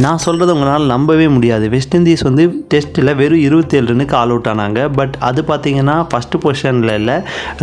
நான் சொல்கிறத உங்களால் நம்பவே முடியாது. வெஸ்ட் இண்டீஸ் வந்து டெஸ்ட்டில் வெறும் இருபத்தேழு ரன்னுக்கு ஆல் அவுட் ஆனாங்க. பட் அது பார்த்தீங்கன்னா ஃபஸ்ட்டு பொசிஷனில் இல்லை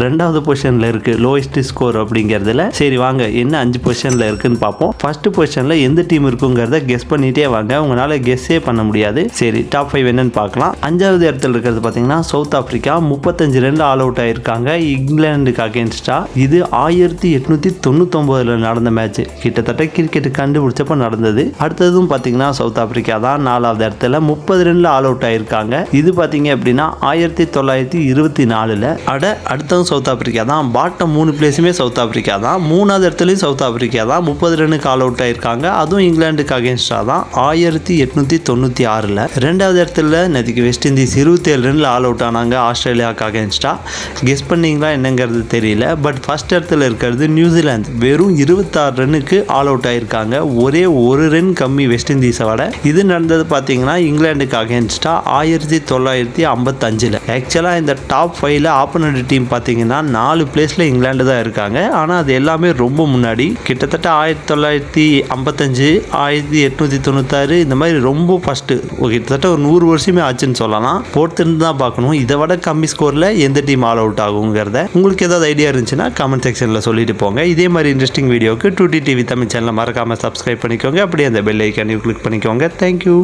ரெண்டாவது பொசிஷனில் இருக்குது லோயஸ்ட் ஸ்கோர் அப்படிங்கிறதுல. சரி வாங்க என்ன அஞ்சு பொசிஷனில் இருக்குன்னு பார்ப்போம் ஃபஸ்ட்டு பொசிஷனில் எந்த டீம் இருக்குங்கிறத கெஸ் பண்ணிகிட்டே வாங்க. உங்களால் கெஸ்ஸே பண்ண முடியாது. சரி டாப் ஃபைவ் என்னன்னு பார்க்கலாம் அஞ்சாவது இடத்துல இருக்கிறது பார்த்தீங்கன்னா சவுத் ஆஃப்ரிக்கா முப்பத்தஞ்சு ரன் ஆல் அவுட் ஆயிருக்காங்க. இங்கிலாந்துக்கு அகேன்ஸ்டாக இது ஆயிரத்தி எட்நூற்றி தொண்ணூத்தொம்போதில் நடந்த மேட்ச் கிட்டத்தட்ட கிரிக்கெட் கண்டுபிடிச்சப்போ நடந்தது. அடுத்ததும் பார்த்தீங்கன்னா சவுத் ஆப்பிரிக்கா தான் நாலாவது இடத்துல. முப்பது ரன்ல ஆல் அவுட் ஆயிருக்காங்க. இது பார்த்தீங்க அப்படின்னா ஆயிரத்தி தொள்ளாயிரத்தி இருபத்தி நாலில். அட அடுத்தது சவுத் ஆப்பிரிக்கா தான். பாட்டம் மூணு பிளேஸுமே சவுத் ஆப்பிரிக்கா தான். மூணாவது இடத்துலையும் சவுத் ஆப்பிரிக்கா தான். முப்பது ரன்னுக்கு ஆல் அவுட் ஆயிருக்காங்க. அதுவும் இங்கிலாந்துக்கு அகேன்ஸ்டாக தான். ஆயிரத்தி எட்நூற்றி தொண்ணூற்றி ஆறில். ரெண்டாவது இடத்துல நேற்றுக்கு வெஸ்ட் இண்டீஸ் இருபத்தேழு ரனில் ஆல் அவுட் ஆனாங்க. ஆஸ்திரேலியாவுக்கு அகேன்ஸ்டாக கெஸ் பண்ணீங்களா என்னங்கிறது தெரியல. பட் ஃபர்ஸ்ட் இடத்துல இருக்கிறது நியூசிலாந்து. வெறும் இருபத்தாறு ரன்னுக்கு ஆல் அவுட் ஆயிருக்காங்க. ஒரே ஒரு ரன் கம்மி வெஸ்ட் வெஸ்ட் விட இது நடந்தது பார்த்தீங்கன்னா இங்கிலாந்துக்கு அகேன்ஸ்டாக ஆயிரத்தி தொள்ளாயிரத்தி ஐம்பத்தஞ்சில். ஆக்சுவலாக இந்த டாப் ஃபைவ்ல ஆப்போனண்ட் டீம் பார்த்தீங்கன்னா நாலு பிளேஸில் இங்கிலாந்து தான் இருக்காங்க. ஆனால் அது எல்லாமே ரொம்ப முன்னாடி. கிட்டத்தட்ட ஆயிரத்தி தொள்ளாயிரத்தி ஐம்பத்தஞ்சு ஆயிரத்தி எட்நூற்றி தொண்ணூத்தாறு இந்த மாதிரி ரொம்ப ஃபஸ்ட்டு கிட்டத்தட்ட ஒரு நூறு வருஷமே ஆச்சுன்னு சொல்லலாம். பொறுத்திருந்து தான் பார்க்கணும். இதை விட கம்மி ஸ்கோரில் எந்த டீம் ஆல் அவுட் ஆகுங்கிறத உங்களுக்கு ஏதாவது ஐடியா இருந்துச்சுன்னா கமெண்ட் செக்ஷனில் சொல்லிட்டு போங்க. இதே மாதிரி இன்ட்ரெஸ்டிங் வீடியோக்கு டூ டி டிவி தமிழ் சேனலை மறக்காமல் சப்ஸ்கிரைப் பண்ணிக்கோங்க. அப்படியே அந்த பெல் வீடியோ கிளிக் பண்ணிக்கோங்க தேங்க்யூ